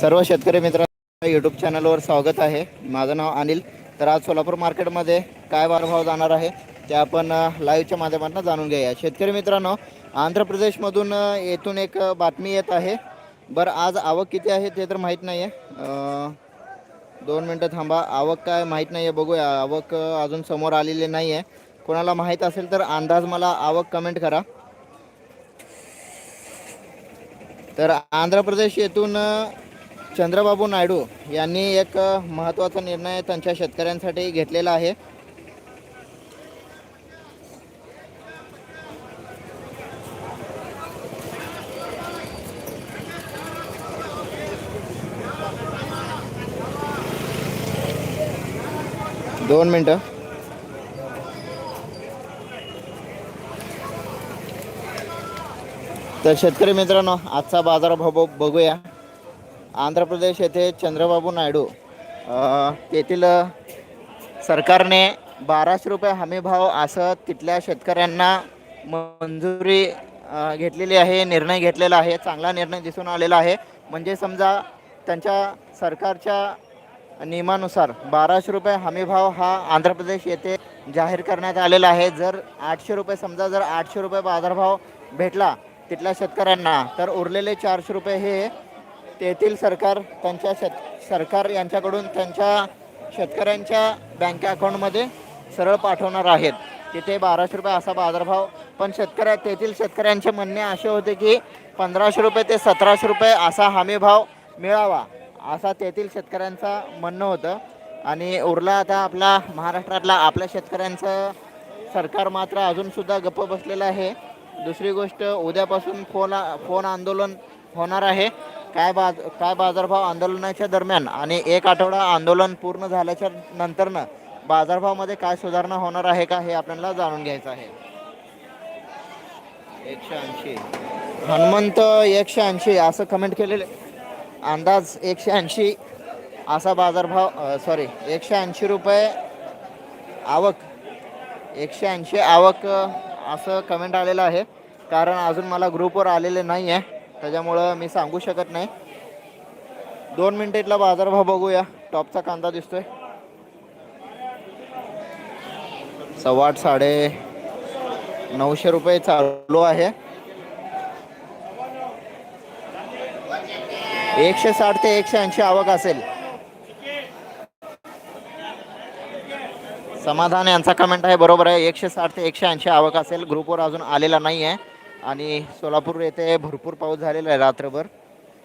सर्व शेतकरी मित्रांनो यूट्यूब चॅनलवर स्वागत आहे. माझं नाव अनिल. तर आज सोलापूर मार्केटमध्ये काय वारभाव जाणार आहे ते आपण लाईव्हच्या माध्यमातून जाणून घेऊया. शेतकरी मित्रांनो आंध्र प्रदेशमधून येथून एक बातमी येत आहे. बरं आज आवक किती आहे ते तर माहीत नाही आहे दोन मिनटं थांबा. आवक काय माहीत नाही आहे बघूया. आवक अजून समोर आलेली नाही आहे कोणाला माहीत असेल तर अंदाज मला आवक कमेंट करा. तर आंध्र प्रदेश येथून चंद्रबाबू नायडू यांनी एक महत्त्वाचा निर्णय त्यांच्या शेतकऱ्यांसाठी घेतलेला आहे. दोन मिनटं. तर शेतकरी मित्रांनो आजचा बाजारभाव भाव बघूया. आंध्र प्रदेश येथे चंद्रबाबू नायडू तेथील सरकारने बाराशे रुपये हमी भाव असं तिथल्या शेतकऱ्यांना मंजुरी घेतलेली आहे निर्णय घेतलेला आहे चांगला निर्णय दिसून आलेला आहे. म्हणजे समजा त्यांच्या सरकारच्या नियमानुसार बाराशे रुपये हमी भाव हा आंध्र प्रदेश येथे जाहीर करण्यात आलेला आहे. जर आठशे रुपये समजा जर आठशे रुपये बाजारभाव भेटला तिथल्या शेतकऱ्यांना तर उरलेले चारशे रुपये हे तेथील सरकार त्यांच्या शेत सरकार यांच्याकडून त्यांच्या शेतकऱ्यांच्या बँक अकाउंटमध्ये सरळ पाठवणार आहेत. तिथे बाराशे रुपये असा बाजारभाव पण शेतकऱ्या तेथील शेतकऱ्यांचे म्हणणे असे होते की पंधराशे रुपये ते सतराशे रुपये असा हमी भाव मिळावा असा तेथील शेतकऱ्यांचा म्हणणं होतं. आणि उरला आता आपला महाराष्ट्रातला आपल्या शेतकऱ्यांचं सरकार मात्र अजूनसुद्धा गप्प बसलेलं आहे. दुसरी गोष्ट उद्यापासून फोन फोन आंदोलन होणार आहे. काय बाज काय बाजारभाव आंदोलनाच्या दरम्यान आणि एक आठवडा आंदोलन पूर्ण झाल्याच्या नंतरनं बाजारभावामध्ये काय सुधारणा होणार आहे का हे आपल्याला जाणून घ्यायचं आहे. एकशे ऐंशी. हनुमंत एकशे ऐंशी असं कमेंट केलेले. अंदाज एकशे ऐंशी असा बाजारभाव सॉरी एकशे ऐंशी रुपये आवक. एकशे ऐंशी आवक असं कमेंट आलेलं आहे. कारण अजून मला ग्रुपवर आलेले नाही आहे त्याच्यामुळं मी सांगू शकत नाही. दोन मिनिटेतला बाजारभाव बघूया. टॉपचा कांदा दिसतोय. सव्वा आठ साडे नऊशे रुपये चालू आहे. एकशे साठ ते एकशे ऐंशी आवक असेल. समाधान यांचा कमेंट आहे. बरोबर आहे. एकशे साठ ते एकशे ऐंशी आवक असेल. ग्रुपवर अजून आलेला नाही आहे आणि सोलापूर येथे भरपूर पाऊस झालेला आहे रात्रभर.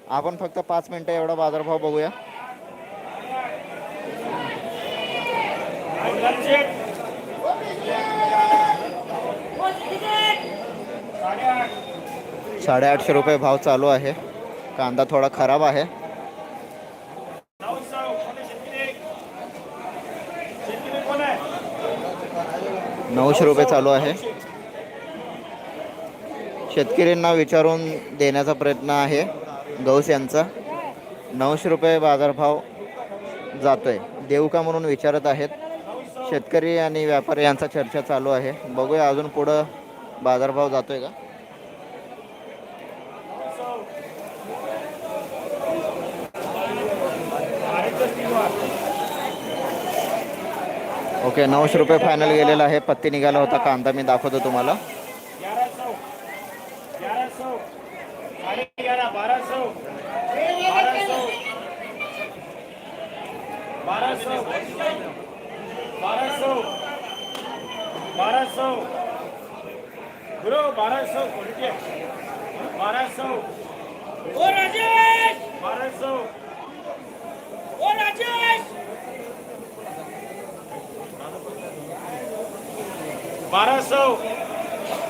आपण फक्त पाच मिनटं एवढा बाजारभाव बघूया. साडेआठशे रुपये भाव चालू आहे. कांदा थोडा खराब आहे. नऊशे रुपये चालू आहे. शेतकऱ्यांना विचारून देण्याचा प्रयत्न आहे. गौस यांचा. नऊशे रुपये बाजारभाव जातोय. देऊ का म्हणून विचारत आहेत. शेतकरी आणि व्यापारी यांचा चर्चा चालू आहे. बघूया अजून पुढं बाजारभाव जातो आहे का? ओके नऊशे रुपये फायनल गेलेला आहे. पत्ती निघाला होता. कांदा मी दाखवतो तुम्हाला ग्यारह सौ ग्यारह सौ साढ़े ग्यारह बारह सौ बारह सौ बारह सौ बारह सौ बारह सौ गुरु बारह सौ बारह सौ ओ राजेश! बारह सौ ओ राजेश! बारह सौ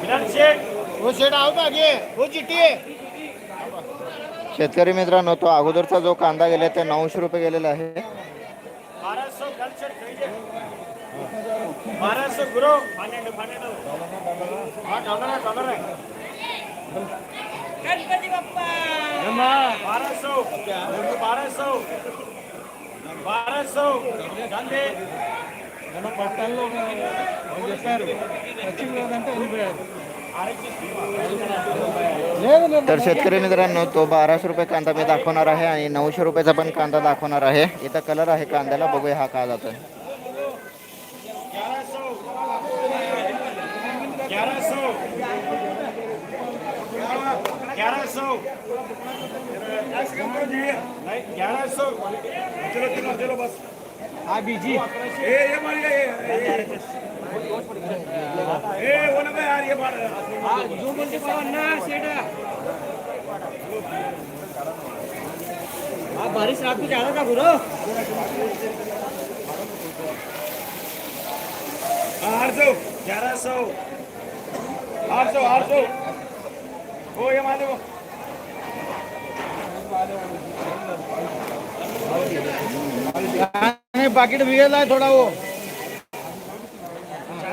मिलन शेख हो शेट आहो का घे हो चिट्टी आहे शेतकरी मित्रांनो तो अगोदरचा जो कांदा गेला ते नऊशे रुपये गेलेला आहे बारह सौ कल से खरीदे बारह सौ गुरु पन्नेंडु पन्नेंडु हाँ डॉलर है डॉलर है गणपति बप्पा बारह सौ बारह सौ बारह सौ गांधी మన పట్టణంలో చెప్పారు పశ్చిమ లేదంటే వెళ్ళిపోయారు तर शेतकरी मित्रांनो तो बाराशे रुपये कांदा मी दाखवणार आहे आणि नऊशे रुपयाचा पण कांदा दाखवणार आहे. इथं कलर आहे कांद्याला. बघूया हा चलो बस हा बीजी ए बारिश रात को ज्यादा था गुरु आठ सौ ग्यारह सौ आठ सौ आठ सौ ओ ये मान लो नहीं पाकिट बिगड़ला है थोड़ा वो ग्यारह सौ ग्यारह सौ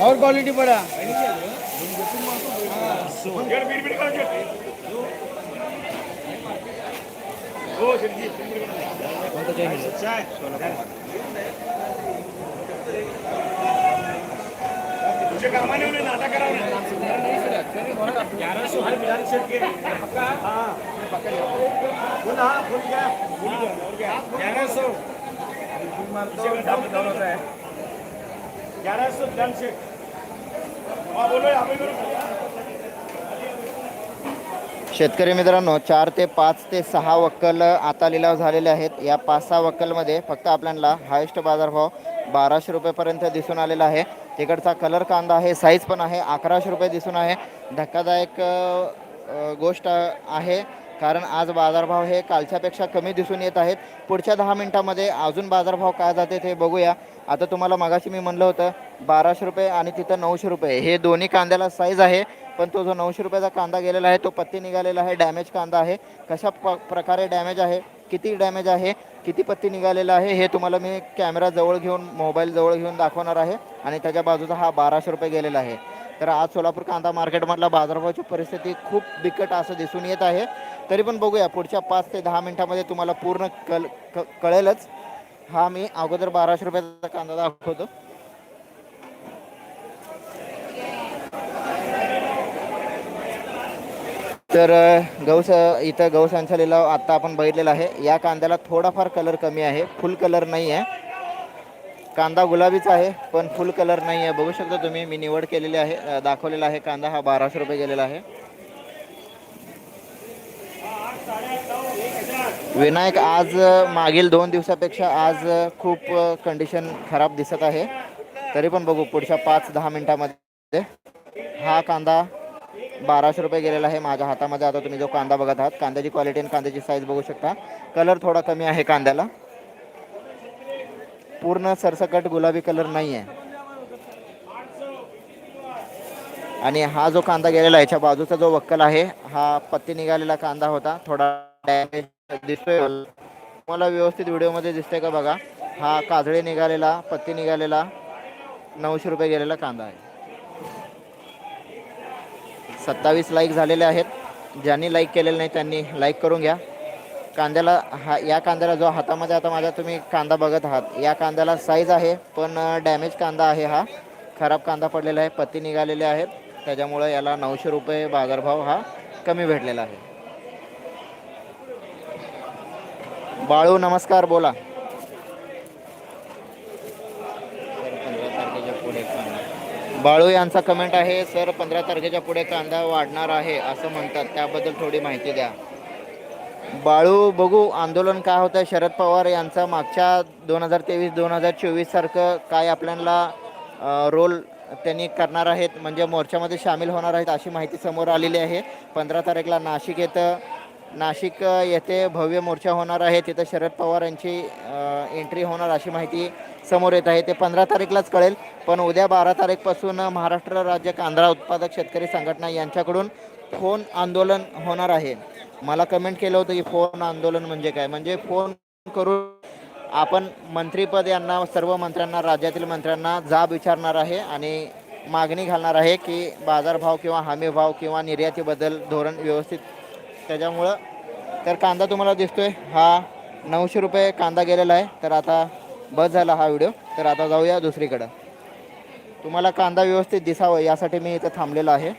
और क्वालिटी पड़ा। डेढ़ ग्यारह सौ के पक्का हाँ हाँ क्या ग्यारह सौ ग्यारह सौ डन से बोलो यहाँ पे शेतकरी मित्रांनो चार ते पाच ते सहा वक्कल आता लिलाव झालेले आहेत. या पाच सहा वक्कलमध्ये फक्त आपल्याला हायेस्ट बाजारभाव बाराशे रुपयेपर्यंत दिसून आलेला आहे. तिकडचा कलर कांदा आहे साईज पण आहे अकराशे रुपये दिसून आहे. धक्कादायक गोष्ट आहे कारण आज बाजारभाव हे कालच्यापेक्षा कमी दिसून येत आहेत. पुढच्या दहा मिनटामध्ये अजून बाजारभाव काय जाते ते बघूया. आता तुम्हाला मगाशी मी म्हणलं होतं बाराशे रुपये आणि तिथं नऊशे रुपये. हे दोन्ही कांद्याला साईज आहे पण तो जो नऊशे रुपयाचा कांदा गेलेला आहे तो पत्ती निघालेला आहे डॅमेज कांदा आहे. कशा प प्रकारे डॅमेज आहे किती डॅमेज आहे किती पत्ती निघालेला आहे हे तुम्हाला मी कॅमेरा जवळ घेऊन मोबाईल जवळ घेऊन दाखवणार आहे. आणि त्याच्या बाजूचा हा बाराशे रुपये गेलेला आहे. तर आज सोलापूर कांदा मार्केटमधला बाजारभावाची परिस्थिती खूप बिकट असं दिसून येत आहे. तरी पण बघूया पुढच्या पाच ते दहा मिनटामध्ये तुम्हाला पूर्ण कल क कळेलच. हा मी अगोदर बाराशे रुपयाचा कांदा दाखवतो. तर अ, गौस इथं गौसांचा लिलाव आत्ता आपण बघितलेला आहे. या कांद्याला थोडाफार कलर कमी आहे. फुल कलर नाही आहे. कांदा गुलाबीच आहे पण फुल कलर नाही आहे. बघू शकता तुम्ही मी निवड केलेली आहे दाखवलेला आहे कांदा. हा बाराशे रुपये गेलेला आहे. विनायक आज मागील दोन दिवसापेक्षा आज खूप कंडिशन खराब दिसत आहे. तरी पण बघू पुढच्या पाच दहा मिनटामध्ये हा कांदा बाराशे रुपये गेलेला आहे माझ्या हातामध्ये. आता तुम्ही जो कांदा बघत आहात कांद्याची क्वालिटी आणि कांद्याची साईज बघू शकता. कलर थोडा कमी आहे कांद्याला. पूर्ण सरसकट गुलाबी कलर नाही आहे आणि हा जो कांदा गेलेला आहे याच्या बाजूचा जो वक्कल आहे हा पत्ती निघालेला कांदा होता. थोडा डॅमेज दिसतोय. मला व्यवस्थित व्हिडिओमध्ये दिसतोय का बघा. हा काजळे निघालेला पत्ती निघालेला नऊशे रुपये गेलेला कांदा आहे. सत्तावीस लाईक झालेले आहेत. ज्यांनी लाईक केलेलं नाही त्यांनी लाईक करून घ्या. कांद्याला हा या कांद्याला जो हातामध्ये आता माझ्या तुम्ही कांदा बघत आहात या कांद्याला साईज आहे पण डॅमेज कांदा आहे हा. खराब कांदा पडलेला आहे पत्ती निघालेले आहेत. त्याच्यामुळं याला नऊशे रुपये बाजारभाव हा कमी भेटलेला आहे. बाळू नमस्कार बोला. बाळू यांचा कमेंट आहे सर पंधरा तारखेच्या पुढे कांदा वाढणार आहे असं म्हणतात. त्याबद्दल थोडी माहिती द्या. बाळू बघू आंदोलन काय होतं शरद पवार यांचा मागच्या दोन हजार तेवीस दोन हजार चोवीस सारखं काय आपल्याला रोल त्यांनी करणार आहेत म्हणजे मोर्चामध्ये सामील होणार आहेत अशी माहिती समोर आलेली आहे. पंधरा तारीखला नाशिक येतं. नाशिक येथे भव्य मोर्चा होणार आहे. तिथं शरद पवार यांची एंट्री होणार अशी माहिती समोर येत आहे. ते पंधरा तारीखलाच कळेल पण उद्या बारा तारीखपासून महाराष्ट्र राज्य कांदा उत्पादक शेतकरी संघटना यांच्याकडून फोन आंदोलन होणार आहे. मला कमेंट केलं होतं की फोन आंदोलन म्हणजे काय? म्हणजे फोन करून आपण मंत्रीपद यांना सर्व मंत्र्यांना राज्यातील मंत्र्यांना जाब विचारणार आहे आणि मागणी घालणार आहे की बाजारभाव किंवा हमी भाव किंवा निर्यातीबद्दल धोरण व्यवस्थित त्याच्यामुळं. तर कांदा तुम्हाला दिसतोय. हा नऊशे रुपये कांदा गेलेला आहे. तर आता बस झाला हा व्हिडिओ. तर आता जाऊया दुसरीकडं. तुम्हाला कांदा व्यवस्थित दिसावं यासाठी मी इथं थांबलेला आहे.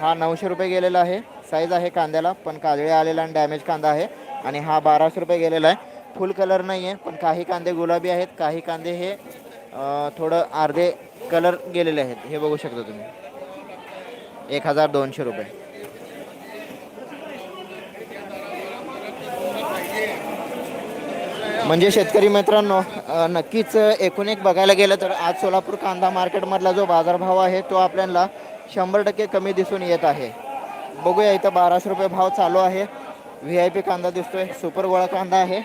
हा नऊशे रुपये गेलेला आहे. साईज आहे कांद्याला पण काजळे आलेला आणि डॅमेज कांदा आहे. आणि हा बाराशे रुपये गेलेला आहे. फुल कलर नाही आहे पण काही कांदे गुलाबी आहेत. काही कांदे हे थोडं अर्धे कलर गेलेले आहेत. हे बघू शकता तुम्ही. एक हजार दोनशे रुपये. म्हणजे शेतकरी मित्रांनो नक्कीच एकूण एक बघायला गेलं तर आज सोलापूर कांदा मार्केटमधला जो बाजारभाव आहे तो आपल्याला शंभर टक्के कमी दिसून येत आहे. बघूया इथं बाराशे रुपये भाव चालू आहे. व्ही आय पी कांदा दिसतोय सुपर गोळा कांदा आहे.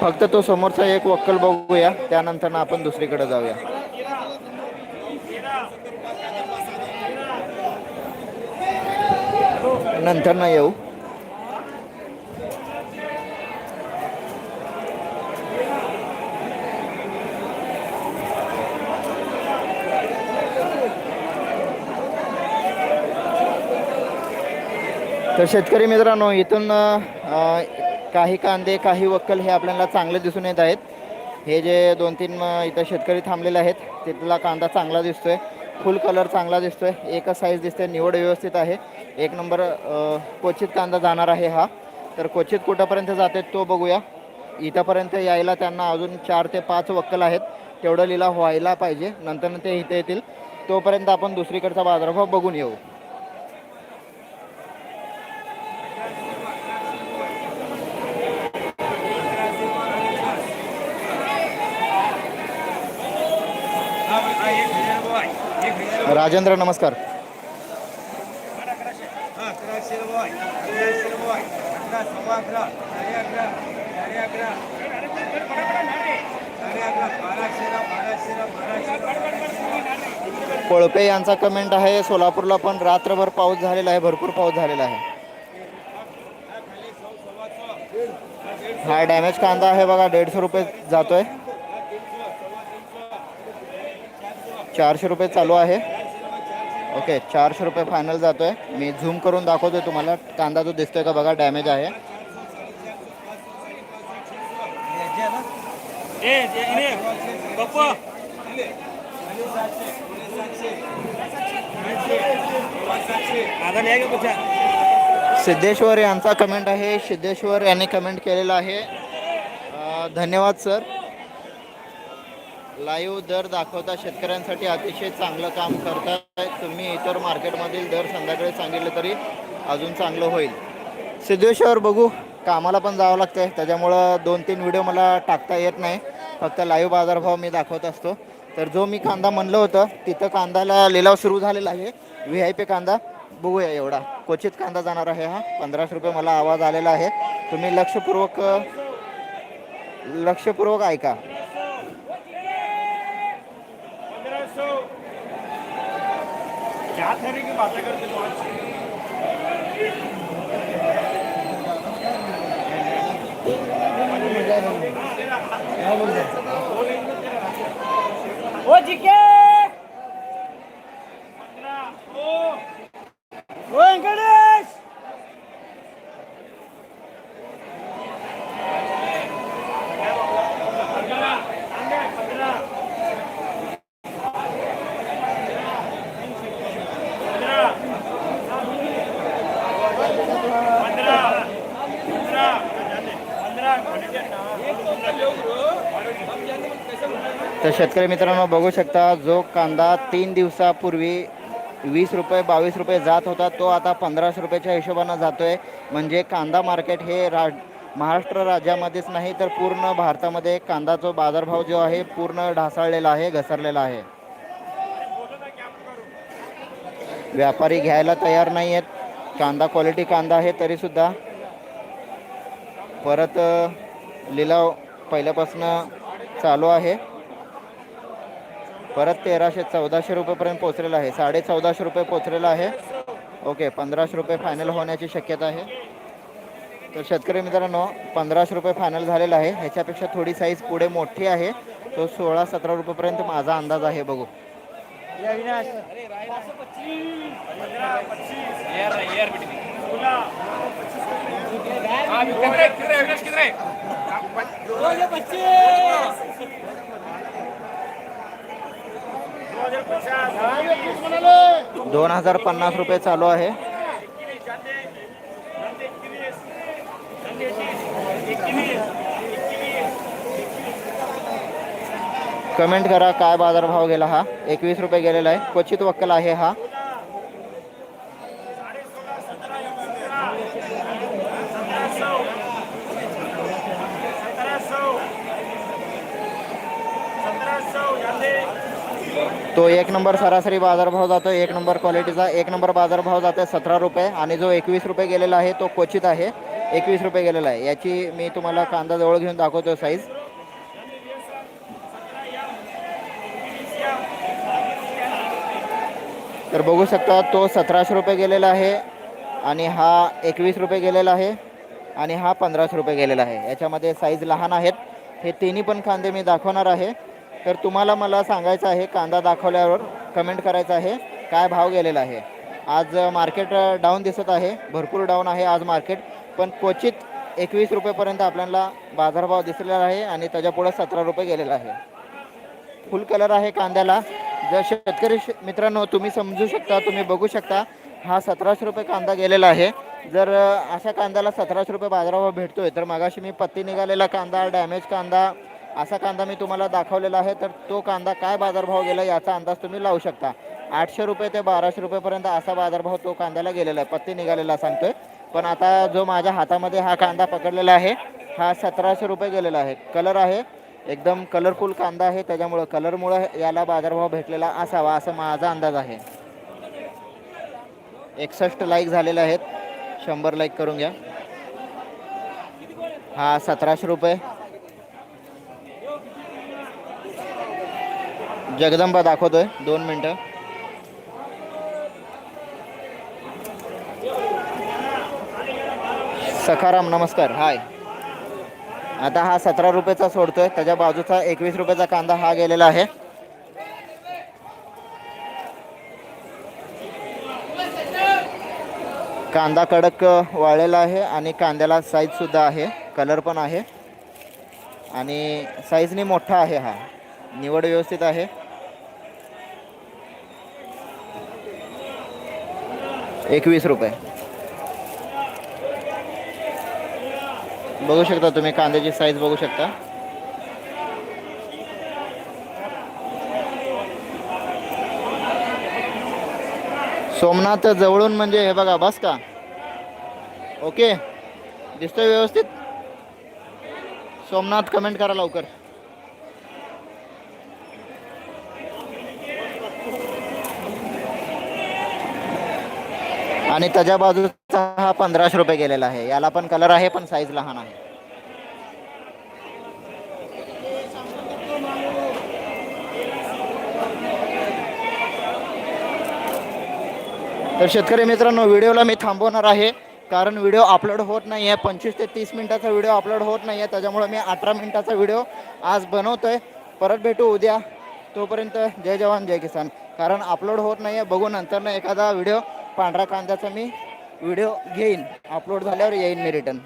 फक्त तो समोरचा एक वक्कल बघूया त्यानंतर आपण दुसरीकडे जाऊया. नंतर ना येऊ. तर शेतकरी मित्रांनो इथून काही कांदे काही वक्कल हे आपल्याला चांगले दिसून येत आहेत. हे जे दोन तीन इथं शेतकरी थांबलेले आहेत तिथला कांदा चांगला दिसतोय. फुल कलर चांगला दिसतोय. एकच साईज दिसते निवड व्यवस्थित आहे. एक नंबर क्वचित कांदा जाणार आहे हा. तर क्वचित कुठंपर्यंत जाते तो बघूया. इथंपर्यंत यायला त्यांना अजून चार ते पाच वक्कल आहेत. तेवढं लिलाव व्हायला पाहिजे. नंतर ते इथे येतील. तोपर्यंत आपण दुसरीकडचा बाजारभाव बघून येऊ राजेंद्र नमस्कार अकराशे रुपये अकराशे रुपये अकरा सव्वा अकरा साडे अकरा साडे अकरा साडे अकरा बाराशेला राजेंद्र नमस्कार. कोळपे यांचा कमेंट आहे सोलापूरला पण रात्रभर पाऊस झालेला आहे भरपूर पाऊस झालेला आहे. हा डॅमेज कांदा आहे बघा दीडशे रुपये जातोय. चारशे रुपये चालू आहे. ओके चारशे रुपये फायनल जातोय. मी झूम करून दाखवतोय तुम्हाला. कांदा जो दिसतोय का बघा डॅमेज आहे. सिद्धेश्वर यांचा कमेंट आहे. सिद्धेश्वर यांनी कमेंट केलेला आहे. धन्यवाद सर लाईव्ह दर दाखवता शेतकऱ्यांसाठी अतिशय चांगलं काम करताय. तुम्ही इतर मार्केटमधील दर संध्याकाळी सांगितलं तरी अजून चांगलं होईल. सिद्धेश्वर बघू. कामाला पण जावं लागतंय. त्याच्यामुळं दोन तीन व्हिडिओ मला टाकता येत नाही. फक्त लाईव्ह बाजारभाव मी दाखवत असतो. तर जो मी कांदा म्हणलं होतं तिथं कांद्याला लिलाव सुरू झालेला आहे. व्ही आय पी कांदा. बघूया एवढा. क्वचित कांदा जाणार आहे हा. पंधराशे रुपये मला आवाज आलेला आहे. तुम्ही लक्षपूर्वक लक्षपूर्वक ऐका. क्या तरह की बातें करते हो ओ जिके ओ वेंकटेश तर शेतकरी मित्रांनो बघू शकता जो कांदा तीन दिवसापूर्वी वीस रुपये बावीस रुपये जात होता तो आता पंधराशे रुपयाच्या हिशोबानं जातोय. म्हणजे कांदा मार्केट हे रा महाराष्ट्र राज्यामध्येच नाही तर पूर्ण भारतामध्ये कांदाचा बाजारभाव जो आहे पूर्ण ढासळलेला आहे घसरलेला आहे. व्यापारी घ्यायला तयार नाही आहेत कांदा क्वालिटी कांदा आहे तरीसुद्धा. परत लिलाव पहिल्यापासून चालू आहे. परत तेराशे चौदाशे रुपयेपर्यंत पोचलेला आहे. साडे चौदाशे रुपये पोचलेला आहे. ओके पंधराशे रुपये फायनल होण्याची शक्यता आहे. तर शेतकरी मित्रांनो पंधराशे रुपये फायनल झालेला आहे. ह्याच्यापेक्षा थोडी साईज पुढे मोठी आहे. तो सोळा सतरा रुपयेपर्यंत माझा अंदाज आहे बघू. अविनाश दोन हजार पन्नास रुपये चालू आहे. कमेंट करा काय बाजारभाव गेला हा. एकवीस रुपये गेलेला आहे. क्वचित वक्कल आहे हा. तो एक नंबर सरासरी बाजारभाव जातो एक नंबर क्वालिटीचा एक नंबर बाजारभाव जातो आहे सतरा रुपये आणि जो एकवीस रुपये गेलेला आहे तो क्वचित आहे एकवीस रुपये गेलेला आहे. याची मी तुम्हाला कांदा जवळ घेऊन दाखवतो साईज तर बघू शकता तो सतराशे रुपये गेलेला आहे आणि हा एकवीस रुपये गेलेला आहे आणि हा पंधराशे रुपये गेलेला आहे. याच्यामध्ये साईज लहान आहेत. हे तिन्ही पण कांदे मी दाखवणार आहे. तर तुम्हाला मला सांगायचं आहे कांदा दाखवल्यावर कमेंट करायचं आहे काय भाव गेलेला आहे. आज मार्केट डाऊन दिसत आहे भरपूर डाऊन आहे आज मार्केट पण क्वचित एकवीस रुपयेपर्यंत आपल्याला बाजारभाव दिसलेला आहे आणि त्याच्यापुढं सतरा रुपये गेलेला आहे. फुल कलर आहे कांद्याला. जर शेतकरी श- मित्रांनो तुम्ही समजू शकता तुम्ही बघू शकता हा सतराशे रुपये कांदा गेलेला आहे. जर अशा कांद्याला सतराशे रुपये बाजारावर भेटतोय तर मगाशी मी पत्ती निघालेला कांदा डॅमेज कांदा असा कांदा मी तुम्हाला दाखवलेला आहे तर तो कांदा काय बाजारभाव गेला याचा अंदाज तुम्ही लावू शकता. आठशे रुपये ते बाराशे रुपयेपर्यंत असा बाजारभाव तो कांद्याला गेलेला आहे. पत्ती निघालेला सांगतोय. पण आता जो माझ्या हातामध्ये हा कांदा पकडलेला आहे हा सतराशे रुपये गेलेला आहे. कलर आहे एकदम कलरफुल कांदा आहे त्याच्यामुळं कलरमुळं याला बाजारभाव भेटलेला असावा असा माझा अंदाज आहे. एकसष्ट लाईक झालेले आहेत. शंभर लाईक करून घ्या. हा सतराशे रुपये. जगदंबा दाखवतोय दोन मिनटं. सखाराम नमस्कार हाय. आता हा सतरा रुपयाचा सोडतोय त्याच्या बाजूचा एकवीस रुपयाचा कांदा हा गेलेला आहे. कांदा कडक वाळलेला आहे आणि कांद्याला साईज सुद्धा आहे कलर पण आहे. आणि साईजने मोठा आहे हा. निवड व्यवस्थित आहे. एकवीस रुपये. बघू शकता तुम्ही कांद्याची साईज बघू शकता. सोमनाथ जवळून म्हणजे हे बघा बस का? ओके दिसतोय व्यवस्थित? सोमनाथ कमेंट करा लवकर. आणि त्याच्या बाजूचा हा पंधराशे रुपये गेलेला आहे. याला पण कलर आहे पण साईज लहान आहे. तर शेतकरी मित्रांनो व्हिडिओला मी थांबवणार आहे. कारण व्हिडिओ अपलोड होत नाही आहे पंचवीस ते तीस मिनिटाचा व्हिडिओ अपलोड होत नाही आहे त्याच्यामुळे मी अठरा मिनिटाचा व्हिडिओ आज बनवतो आहे परत भेटू उद्या. तोपर्यंत जय जवान जय किसान. कारण अपलोड होत नाही आहे बघू नंतर एखादा व्हिडिओ पांढरा कांद्याचा मी व्हिडिओ घेईन. अपलोड झाल्यावर येईन मी रिटर्न